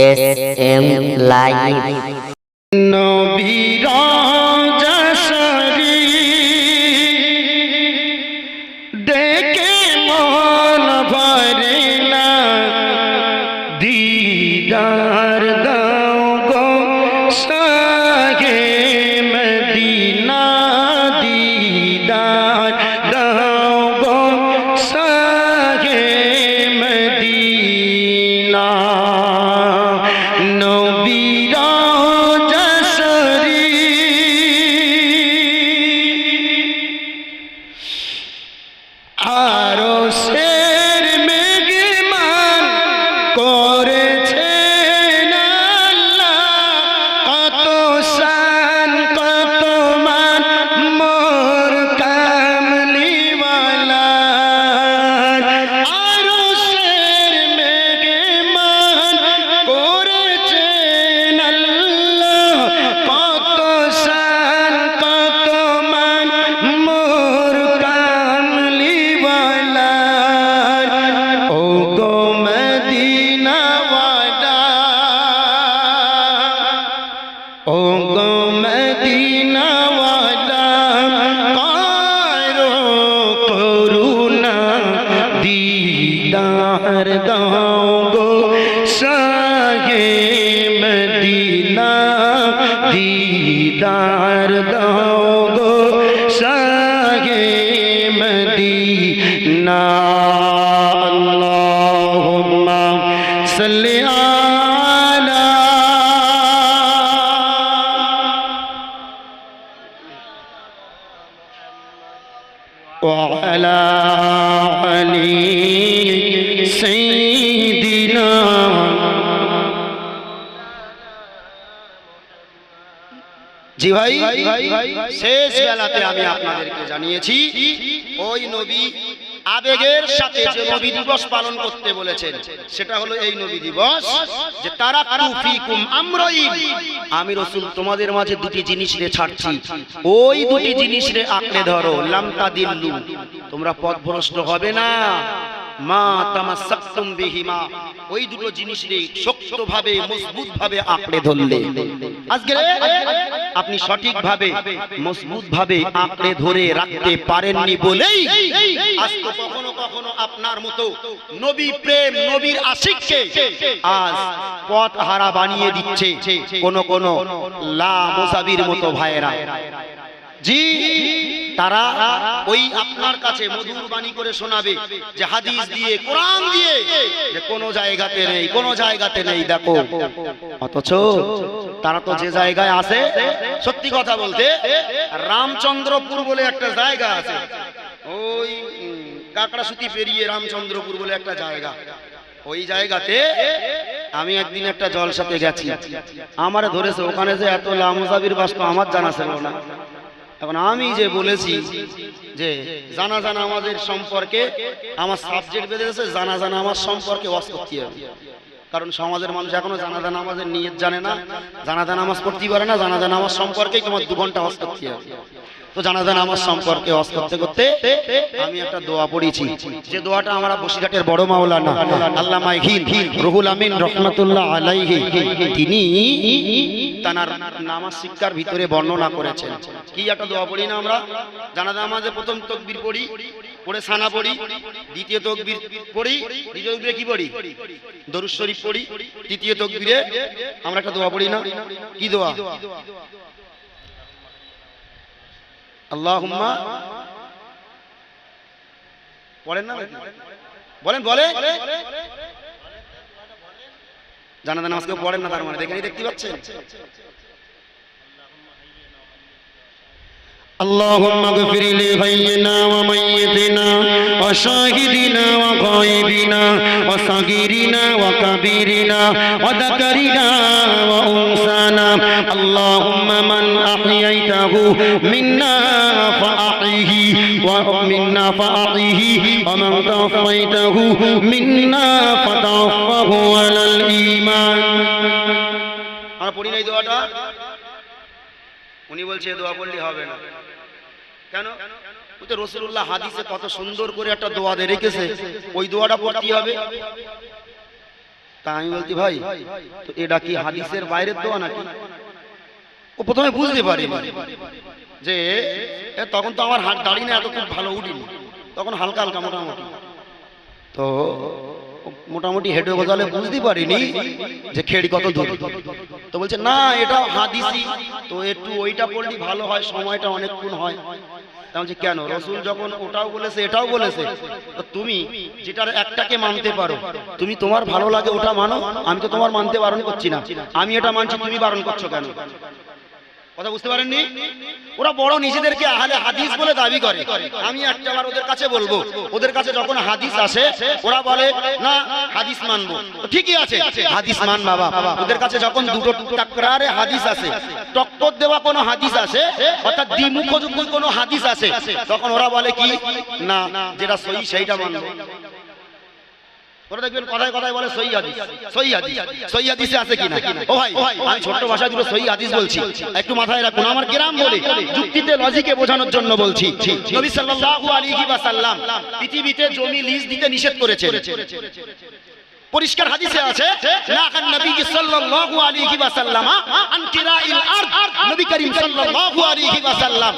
S M live নবীর وعلى علي سيدنا জি ভাই শেষ বেলাতে আমি আপনাদেরকে জানিয়েছি ওই নবী আবেগের সাথে যে নবী দিবস পালন করতে বলেছেন সেটা হলো এই নবী দিবস যে তারা ফিকুম আমরাইন। আমি রসুল তোমাদের মাঝে দুটি জিনিস রে ছাড়ছি। ওই দুটি জিনিস রে আঁকড়ে ধরো লামতা দিল্লু। তোমরা পথভ্রষ্ট হবে না। মা তামাসাক্তুম বিহিমা। ওই দুটো জিনিস রে শক্তভাবে মজবুত ভাবে আঁকড়ে ধরলে। আজকে আপনি সঠিকভাবে মজবুত ভাবে আঁকড়ে ধরে রাখতে পারেননি বলেই আজ তো কখনো কখনো আপনার মতো নবী প্রেম, নবীর আশিককে আজ পথ হারা বানিয়ে দিচ্ছে কোন কোন লা মুসাবির মতো ভাইয়েরা। জি, তারা ওই আপনার কাছে মধুর বাণী করে শোনাবে, যে হাদিস দিয়ে, কোরআন দিয়ে, যে কোনো জায়গাতে নেই, কোনো জায়গাতে নেই, দেখো। অথচ তারা তো যে জায়গায় আছে, সত্যি কথা বলতে, রামচন্দ্রপুর বলে একটা জায়গা আছে। ওই কাকড়াসুতি পেরিয়ে রামচন্দ্রপুর বলে একটা জায়গা। ওই জায়গাতে আমি একদিন একটা জলসাতে গেছি। আমার ধরেছে, ওখানে যে এত লামসাবির বাস তো আমার জানা ছিল না। এখন আমি যে বলেছি যে জানা জানা আমাদের সম্পর্কে, আমার সাবজেক্ট বেঁধেছে জানা জানা আমার সম্পর্কে করতে হবে। কারণ সমাজের মানুষ এখনও জানাজান আমাদের নিয়ত জানে না জানাজা নামাজ পড়তেই পারে না জানাজানা আমার সম্পর্কে তোমার দু ঘণ্টা করতে হবে। তো জানাজা আমার সম্পর্কে ওয়াজ করতে করতে আমি একটা দোয়া পড়েছি যে দোয়াটা আমরা বসিরহাটের বড় মাওলানা আল্লামা হিন রুহুল আমিন রহমাতুল্লাহ আলাইহি, তিনি তানার নামাজ শিক্ষার ভিতরে বর্ণনা করেছেন। কি একটা দোয়া পড়ি না আমরা? জানাজা নামাজে প্রথম তকবির পড়ি, পড়ে সানা পড়ি, দ্বিতীয় তকবীর পড়ি, দ্বিতীয় তকবীরে কি পড়ি? দরুদ শরীফ পড়ি, তৃতীয় তকবীরে আমরা একটা দোয়া পড়ি না? কি দোয়া? আল্লাহুম্মা পড়েন না বলেন বলে জানাজা নামাজ কেউ পড়েন না তার মানে দেখেনি দেখতে পাচ্ছেন اللهم اغفر لحينا وميتنا وشاهدنا وغائبنا وصغيرنا وكبيرنا وذكرنا وانثانا اللهم من احييته منا فاحيه ومنا فاحيه ومن توفيته منا فتوفه على الايمان আমরা পড়ি নাই দোয়াটা উনি বলছে এ দোয়া পড়লে হবে না কেন ওই তো রসুল্লাহ হাদিসে কত সুন্দর করে একটা দোয়া দিয়ে রেখেছে ওই দোয়াটা পড়তে হবে তা আমি বলছি ভাই তো এটা কি হাদিসের বাইরের দোয়া নাকি ও প্রথমে বুঝতে পারি যে তখন তো আমার হাত দাঁড়িয়ে না, এত খুব ভালো উঠিনি। তখন হালকা হালকা মোটামুটি। তো, মোটামুটি হেঁটে বোঝালে বুঝতে পারিনি যে খেড়ি কত দূর। তো বলছে, না, এটা হাদিসি। তো একটু ওইটা পড়লি ভালো হয়, সময়টা অনেকক্ষণ হয়। বলছে, কেন? রসুল যখন ওটাও বলেছে, এটাও বলেছে। তো তুমি, যেটার একটাকে মানতে পারো, তুমি তোমার ভালো লাগে ওটা মানো, আমি তো তোমার মানতে বারণ করছি না। আমি এটা মানছি, তুমি বারণ করছ কেন? কথা বুঝতে পারেননি? ওরা বড় নিজেদেরকে আহলে হাদিস বলে দাবি করে। আমি একটা বার ওদের কাছে বলব, ওদের কাছে যখন হাদিস আসে, ওরা বলে, না, হাদিস মানবো। ঠিকই আছে, হাদিস মান বাবা। ওদের কাছে যখন দুটো টাকরারে হাদিস আছে টক্কর দেওয়া কোনো হাদিস আছে অর্থাৎ দ্বিমুখযোগ্য কোনো হাদিস আছে তখন ওরা বলে কি? না, যেটা সহি সেইটা মানবো। ওরা দেখবেন কথায় কথায় বলে হাদিস। হাদিস। হাদিসে আছে কিনা? ও ভাই আমি ছোট্ট ভাষায় দুটো সহি হাদিস বলছি। একটু মাথায় রাখুন আমার গ্রাম বলে যুক্তিতে লজিকে বোঝানোর জন্য বলছি। নবী সাল্লাল্লাহু আলাইহি ওয়াসাল্লাম পৃথিবীতে জমি লিজ দিতে নিষেধ করেছেন। পরিষ্কার হাদিসে আছে নাহান নবী সাল্লাল্লাহু আলাইহি ওয়াসাল্লাম, আন কিরাইল আরদ নবী করিম সাল্লাল্লাহু আলাইহি ওয়াসাল্লাম।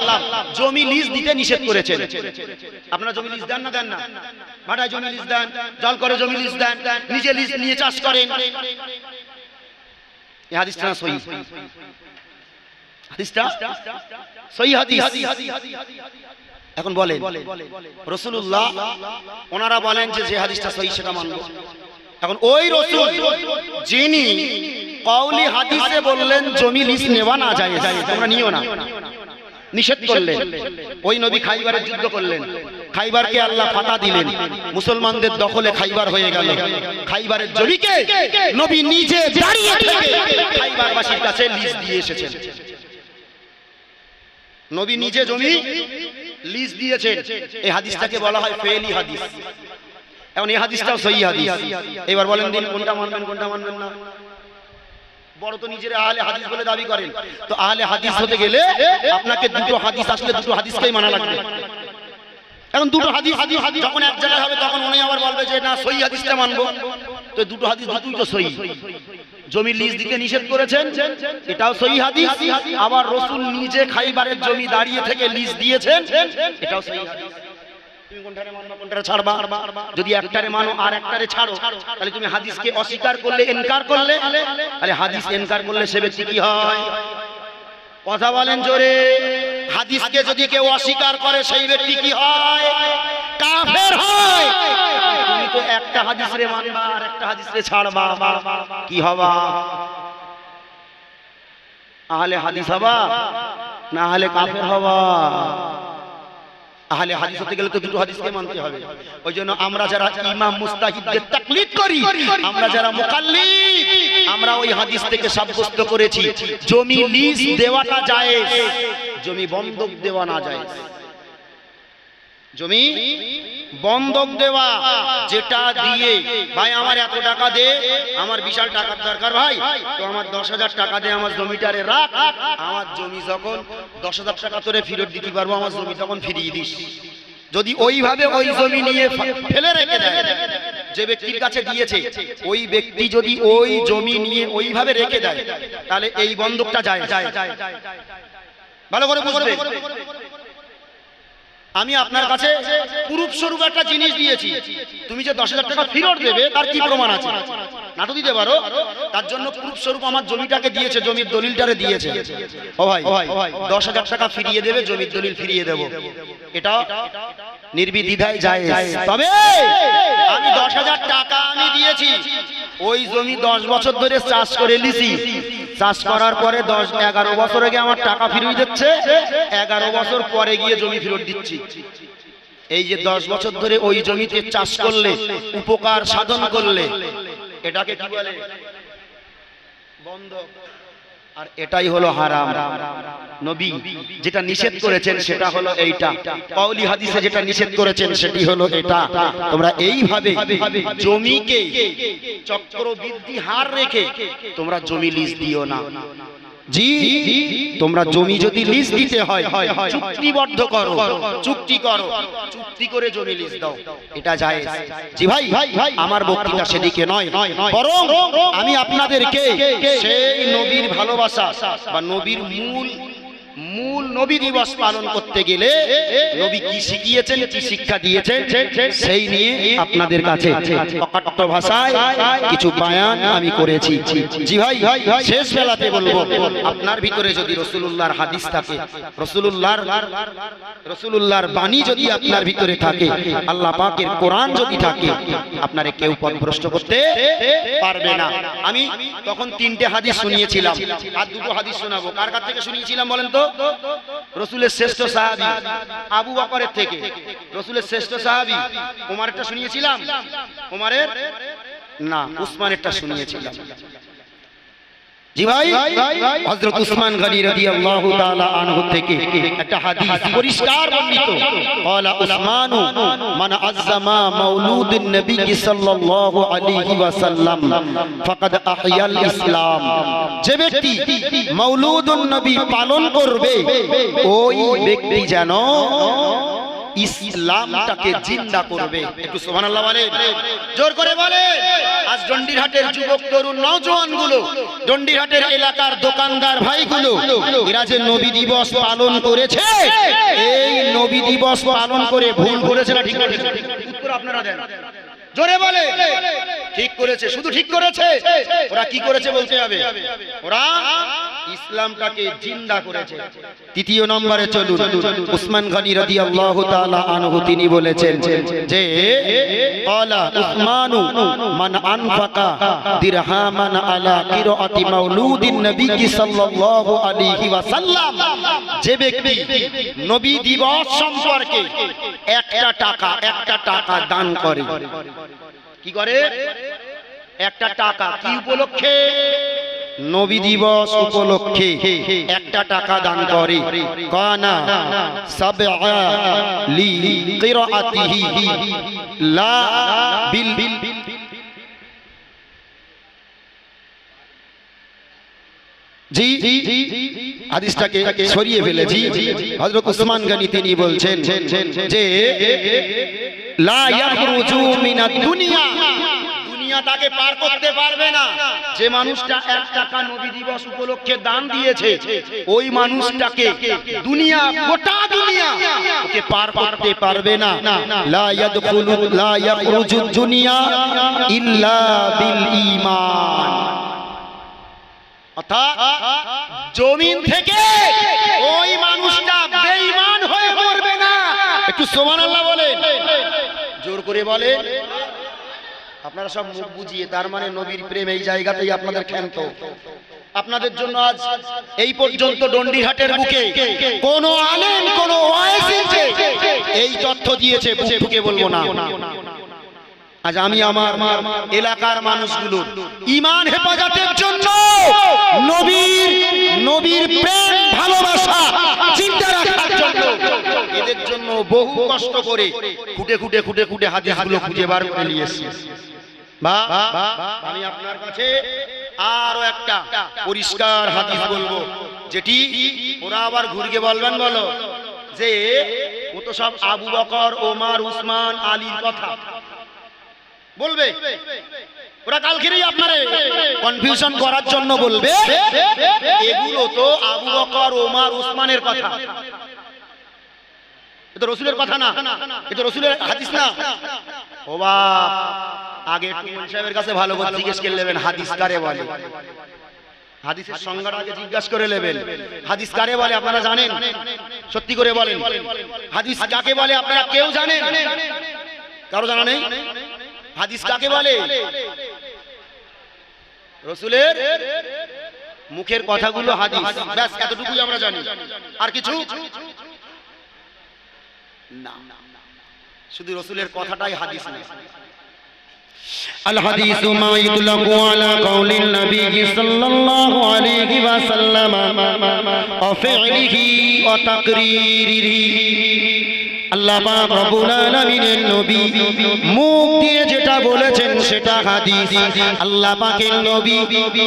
জমি লিজ দিতে নিষেধ করেছেন। আপনারা জমি লিজ দেন না দেন না? ভাড়ায় জমি লিজ দেন জল করে জমি লিজ দেন, নিজে লিজ নিয়ে চাষ করেন। এই হাদিসটা সহি? হাদিসটা? সহি হাদিস? এখন বলেন রসুল্লাহ ওনারা বলেন যে যে হাদিসটা সহি সেটা মানবো। এখন ওই রসুল যিনি কওলি হাদিসে বললেন, জমি লিজ নেওয়া না যায় তোমরা নিও না। নিষেধ করলেন। ওই নবী খাইবারের যুদ্ধ করলেন। খাইবারকে আল্লাহ ফাতা দিলেন। মুসলমানদের দখলে খাইবার হয়ে গেল। খাইবারের জমিকে নবী নিজে দাঁড়িয়ে খাইবারবাসীর কাছে লিজ দিয়ে এসেছেন। নবী নিজে জমি লিজ দিয়েছেন। এই হাদিসটাকে বলা হয় ফেলি হাদিস। এখন এই হাদিসটাও সহি হাদিস। এবার বলেন দিন কোনটা মানবেন কোনটা মানবেন না। বড় তো নিজের আহলে হাদিস বলে দাবি করেন। তো আহলে হাদিস হতে গেলে আপনাকে দুটো হাদিস আসলে দুটো হাদিসকেই মানা লাগবে। এখন দুটো হাদিস হাদিস যখন এক জায়গায় হবে তখন উনি আবার বলবে যে না সহি হাদিসটা মানবো। তো দুটো হাদিস দুটোই তো সহি। জমি লিজ দিতে নিষেধ করেছেন। এটাও সহি হাদিস। আবার রসুল নিজে খাইবারের জমি দাঁড়িয়ে থেকে লিজ দিয়েছেন। এটাও সহি হাদিস। ছাড়ো, তাহলে তুমি হাদিসকে অস্বীকার করলে হাদিস কি হয়? কথা বলেন জোরে। হাদিস হাদিসকে যদি কেউ অস্বীকার করে, সেই ব্যক্তি কি হয়? কাফের হয়। তুমি তো একটা হাদিসরে মানবা আর একটা হাদিসরে ছাড়বা। কি হবা? আহলে হাদিস হবা, না হলে কাফের হবা? আহলে হাদিস হতে গেলে তো দুটো হাদিসকে মানতে হবে। ওই জন্য আমরা যারা ইমাম মুস্তাহিদদের তাকলিদ করি, আমরা যারা মুকাল্লিদ, আমরা ওই হাদিস থেকে সাব্যস্ত করেছি, জমি লিজ দেওয়াটা যায় জমি বন্ধক দেওয়া না যায় জমি বন্ধক দেওয়া, যেটা দিয়ে, ভাই, আমার এত টাকা দে, আমার বিশাল টাকার দরকার, ভাই। তো আমার দশ হাজার টাকা দে, আমার জমিটারে রাখ। আমার জমি যখন দশ হাজার টাকা তোরে ফেরত দিতে পারব, আমার জমি তখন ফিরিয়ে দিস। যদি ওইভাবে ওই জমি নিয়ে ফেলে রেখে দেয়, যে ব্যক্তির কাছে দিয়েছে, ওই ব্যক্তি যদি ওই জমি নিয়ে ওইভাবে রেখে দেয়, তাহলে এই বন্ধকটা যায় যায় ভালো করে বুঝবে? আমি আপনার কাছে পুরুষ স্বরূপ একটা জিনিস দিয়েছি। তুমি যে দশ হাজার টাকা ফেরত দেবে, তার কি প্রমাণ আছে? না তো দিতে পারো। তার জন্য পুরুষ স্বরূপ আমার জমিটাকে দিয়েছে, জমির দলিলটারে দিয়েছে। ও ভাই, দশ হাজার টাকা ফিরিয়ে দেবে, জমির দলিল ফিরিয়ে দেব। এটা নির্বিধিধায় যায় তবে আমি দশ হাজার টাকা আমি দিয়েছি। ওই জমি দশ বছর ধরে চাষ করে লিছি চাষ করার পরে দশ, এগারো বছর আগে আমার টাকা ফিরিয়ে দিচ্ছে, এগারো বছর পরে গিয়ে জমি ফেরত দিচ্ছি। এই যে দশ বছর ধরে ওই জমিতে চাষ করলে, উপকার সাধন করলে, এটাকে কি বলে? বন্ধ। আর এটাই হলো হারাম। নবী, যেটা নিষেধ করেছেন সেটা হলো এইটা। কওলি হাদিসে যেটা নিষেধ করেছেন সেটি হলো এটা। তোমরা এইভাবে জমিকে চক্রবৃদ্ধি হার রেখে তোমরা জমি লিজ দিও না। জি, তোমরা জমি যদি লিজ দিতে হয়, চুক্তিবদ্ধ করো, চুক্তি করো, চুক্তি করে জমি লিজ দাও। এটা যায় জি ভাই, আমার বক্তৃতা সেদিকে নয়। বরং আমি আপনাদেরকে সেই নবীর ভালোবাসা বা নবীর মূল মূল নবী দিবস পালন করতে গেলে নবী কি শিখিয়েছেন, কি শিক্ষা দিয়েছেন, সেই নিয়ে আপনাদের কাছে অকাট্য ভাষায় কিছু বায়ান আমি করেছি। জি ভাই, শেষ বেলাতে বলব, আপনার ভিতরে যদি রসুলুল্লাহর হাদিস থাকে, রসুলুল্লাহর রসুলুল্লাহর বাণী যদি আপনার ভিতরে থাকে, আল্লাহ পাকের কোরআন যদি থাকে, আপনারে কেউ পথভ্রষ্ট করতে পারবে না। আমি তখন তিনটে হাদিস শুনিয়েছিলাম, আর দুটো হাদিস শোনাবো। কার কাছ থেকে শুনিয়েছিলাম বলেন তো? রসুলের শ্রেষ্ঠ সাহাবি আবু বকরের থেকে। রসুলের শ্রেষ্ঠ সাহাবি ওমারেরটা শুনিয়েছিলাম? ওমারের না, উসমানেরটা শুনিয়েছিলাম। জি ভাই হযরত থেকে একটা হাদিস পরিষ্কার বর্ণিত। ক্বালা উসমানু নবী সাল্লাল্লাহু আলাইহি ওয়াসাল্লাম ফাকাদ আহয়াল ইসলাম। যে ব্যক্তি মাউলুদুন নবী পালন করবে ওই ব্যক্তি যেন ইসলামটাকে জিন্দা করবে। একটু সোহান আল্লাহ বলে জোর করে বলে আজ ডন্ডিরহাটের যুবক, তরুণ নজওয়ানগুলো ডন্ডিরহাটের এলাকার দোকানদার ভাইগুলো, এরা যে নবী দিবস পালন করেছে, এই নবী দিবস পালন করে ভুল করেছে না ঠিক না উত্তর আপনারা দেন। জোরে বলে। ঠিক করেছে, শুধু ঠিক করেছে। ওরা কি করেছে বলতে হবে? ওরা ইসলামটাকে জিন্দা করেছে। তৃতীয় নম্বরে চলুন। উসমান গনি রাদিয়াল্লাহু তাআলা আনহু তিনি বলেছেন যে, ক্বালা উসমানু মান আনফাকা দিরহামান আলা কিরাআতি মাউলুদিন নবী সাল্লাল্লাহু আলাইহি ওয়াসাল্লাম। যে ব্যক্তি নবী দিবস সম্পর্কে একটা টাকা একটা টাকা দান করে কি করে? একটা টাকা কি উপলক্ষে? নবী দিবস উপলক্ষে একটা টাকা দান করে। কানা সাবআ লি কিরাআতিহি লা বিল জি হাদিসটাকে সরিয়ে ফেলেছি। হযরত উসমান গনি তিনি বলছেন যে লা ইয়াখরুজু মিনাদ দুনিয়া। দুনিয়া তাকে পার করতে পারবে না। যে মানুষটা এক টাকা নবী দিবস উপলক্ষে দান দিয়েছে ওই মানুষটাকে দুনিয়া গোটা দুনিয়া ওকে পার করতে পারবে না। লা ইয়াদখুলু লা ইয়াখরুজু দুনিয়া ইল্লা বিল ঈমান। অর্থাৎ জমিন থেকে ওই মানুষটা বেঈমান হয়ে মরবে না। একটু সুবহানাল্লাহ বলেন। জোর করে বলে আপনারা সব মুখ বুঝিয়ে, তার মানে নবীর প্রেম এই জায়গাতেই আপনাদের ক্ষান্ত। আপনাদের জন্য আজ এই পর্যন্ত ডন্ডিহাটের বুকে কোন আলেম, কোন এই তথ্য দিয়েছে বুক বলব না। আজ আমি আমার এলাকার মানুষগুলো ইমান হেফাজতের জন্য নবীর নবীর প্রেম ভালোবাসা চিন্তা রাখার জন্য এদের জন্য বহু কষ্ট করে খুঁটে খুঁটে খুঁটে খুঁটে হাদিসগুলো খুঁজে বার করে নিয়ে এসেছি। বা আমি আপনার কাছে আরও একটা পরিষ্কার হাদিস বলব যেটি ওরা আবার ঘুরকে বলবেন বলো যে ও তো সব আবু বকর ওমার উসমান আলীর কথা। বলবে? ওরা কালকেরই আপনারে কনফিউশন করার জন্য বলবে। এগুলো তো আবু বকর ওমার উসমানের কথা। এ তো রসুলের কথা না। এ তো রসুলের হাদিস না। ও বাপ আগে সাহেবের কাছে ভালো করে জিজ্ঞেস করে নেবেন হাদিস কারে বলে? হাদিসের সংজ্ঞাটা আগে জিজ্ঞাসা করে নেবেন। হাদিস কারে বলে আপনারা জানেন? সত্যি করে বলেন। হাদিস কাকে বলে আপনারা কেউ জানেন? কারও জানা নেই? হাদিস কাকে বলে রসুলের মুখের কথাগুলো হাদিস ব্যাস এতটুকুই আমরা জানি আর কিছু না শুধু রসুলের কথাটাই হাদিস না الحديث ما يطلق على قول النبي صلى الله عليه وسلم وفعله وتقريره আল্লাহ পাক নবী মুখ যেটা বলেছেন সেটা হাদিস। আল্লাহ পাকের নবী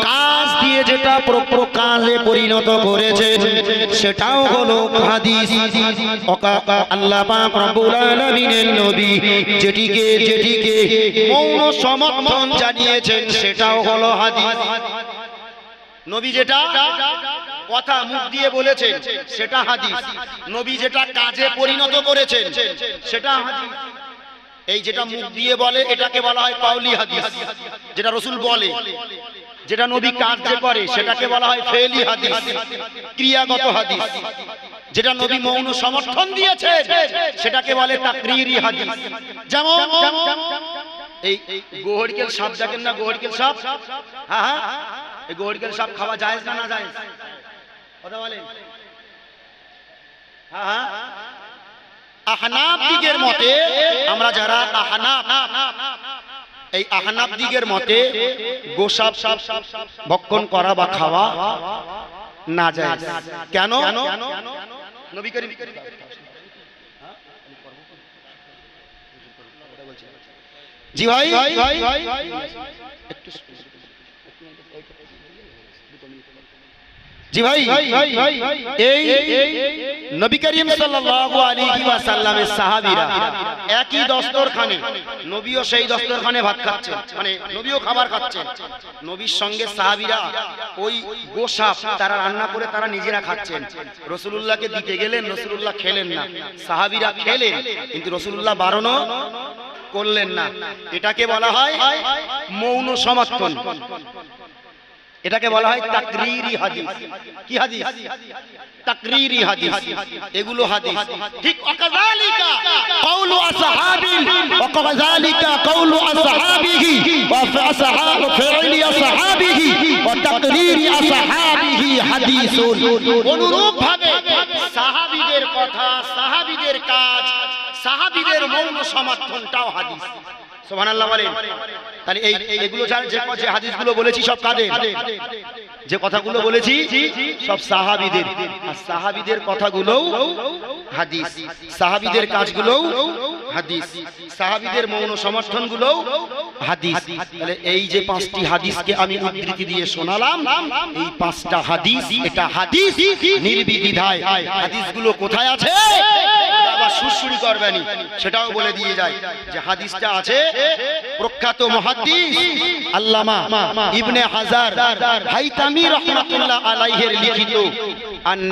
কাজ দিয়ে যেটা প্র- প্র- কাজে পরিণত করেছেন, সেটাও হলো হাদিস। আল্লাহ পাক রব্বুল নবী যেটিকে যেটিকে মৌন সমর্থন জানিয়েছেন, সেটাও হলো হাদিস। নবী যেটা কথা মুখ দিয়ে বলেছেন, সেটা হাদিস। নবী যেটা কাজে পরিণত করেছেন, সেটা হাদিস। এই যেটা মুখ দিয়ে বলে, এটাকে বলা হয় কাউলি হাদিস। যেটা রসুল বলে, যেটা নবী কাজ করে, সেটাকে বলা হয় ফেলি হাদিস, ক্রিয়াগত হাদিস। যেটা নবী মৌন সমর্থন দিয়েছে, সেটাকে বলে তাকরিরি হাদিস। যেমন, এই গোহরকেল সাপ দেখেন না গোহরকেল সাপ? হ্যাঁ হ্যাঁ। এই গোহরকেল সাপ খাওয়া যায় না না যায় কথা বলেন। আহনাব দিগের মতে আমরা যারা আহনাব এই আহনাব দিগের মতে গোসাপ ভক্ষণ করা বা খাওয়া না যায়। কেন? নবী করিম জি ভাই। জি ভাই এই নবী করিম সাল্লাল্লাহু আলাইহি ওয়াসাল্লামের সাহাবীরা একই দস্তরখানে নবীও সেই দস্তরখানে ভাত খাচ্ছেন মানে নবীও খাবার খাচ্ছেন। নবীর সঙ্গে সাহাবীরা ওই গোশাপ তারা রান্না করে তারা নিজেরা খাচ্ছেন। রসুলুল্লাহকে দিতে গেলেন রসুলুল্লাহ খেলেন না। সাহাবীরা খেলেন কিন্তু রসুলুল্লাহ বারণও করলেন না। এটাকে বলা হয় মৌন সমর্থন। এটাকে বলা হয় তাকরিরি হাদিস। কি হাদিস? তাকরিরি হাদিস। এগুলো হাদিস। ঠিক ওয়াকাযালিকা কওলু আসহাবিল ওয়াকাযালিকা কওলু আসহাবিহি, ওয়া আসহাব, ফিইলি আসহাবিহি, ওয়া তাকরিরি আসহাবিহি হাদিসুন। অনুরূপ ভাবে সাহাবীদের কথা, সাহাবীদের কাজ, সাহাবীদের মৌন সমর্থনটাও হাদিস। হাদিসগুলো বলেছি সব সাহাবীদের। সাহাবীদের হাদিস। সাহাবীদের সাহাবীদের মৌন সমর্থনগুলোও তাহলে এই যে পাঁচটি হাদিসকে আমি উদ্ধৃতি দিয়ে শোনালাম, এই পাঁচটা হাদিস, এটা হাদিস নির্বিধিধায় হাদিসগুলো কোথায় আছে? সুরসুরি করবেনি, সেটাও বলে দিয়ে যায় যে হাদিসটা আছে, প্রখ্যাত মুহাদ্দিস আল্লামা ইবনে হাজার হাইতামি রহমাতুল্লাহ আলাইহের লিখিত আন-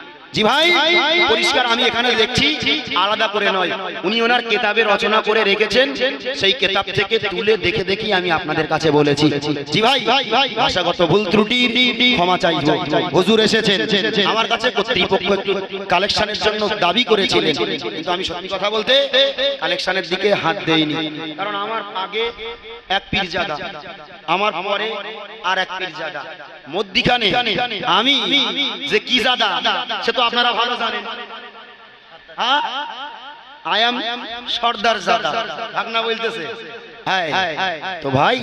জি ভাই, পরিষ্কার, আমি এখানে দেখছি, আলাদা করে নয়। উনি ওনার কেতাবে রচনা করে রেখেছেন, সেই কেতাব থেকে তুলে দেখে দেখি আমি আপনাদের কাছে বলেছি। জি ভাই, ভাষাগত ভুল ত্রুটি, ক্ষমা চাই হুজুর এসেছেন। আমার কাছে কর্তৃপক্ষ কালেকশনের জন্য দাবি করেছিলেন। কিন্তু আমি সত্যি কথা বলতে, কালেকশনের দিকে হাত দেইনি। কারণ আমার আগে এক পীরজাদা আমার পরে আর এক পীরজাদা। মধ্যিখানে আমি যে কি জাদা সে তো আপনারা ভালো জানেন। হ্যাঁ আই এম সর্দার জাদা। ভাগনা বলতেছে। তো ভাই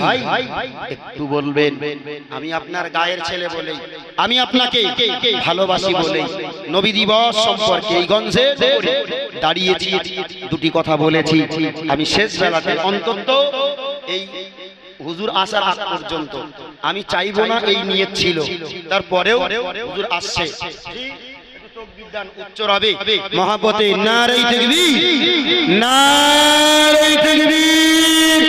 একটু বলবেন আমি আপনার গায়ের ছেলে বলে আমি আপনাকে ভালোবাসি বলে নবী দিবস সম্পর্কে এই গঞ্জে দাঁড়িয়েছি দুটি কথা বলেছি। আমি শেষ বেলাতে অন্তত এই হুজুর আসার আগ পর্যন্ত। আমি চাইব না এই নিয়ে ছিল। তারপরেও হুজুর আসছে। মহাপতি নারী দেখবি নারাই তাকবীর।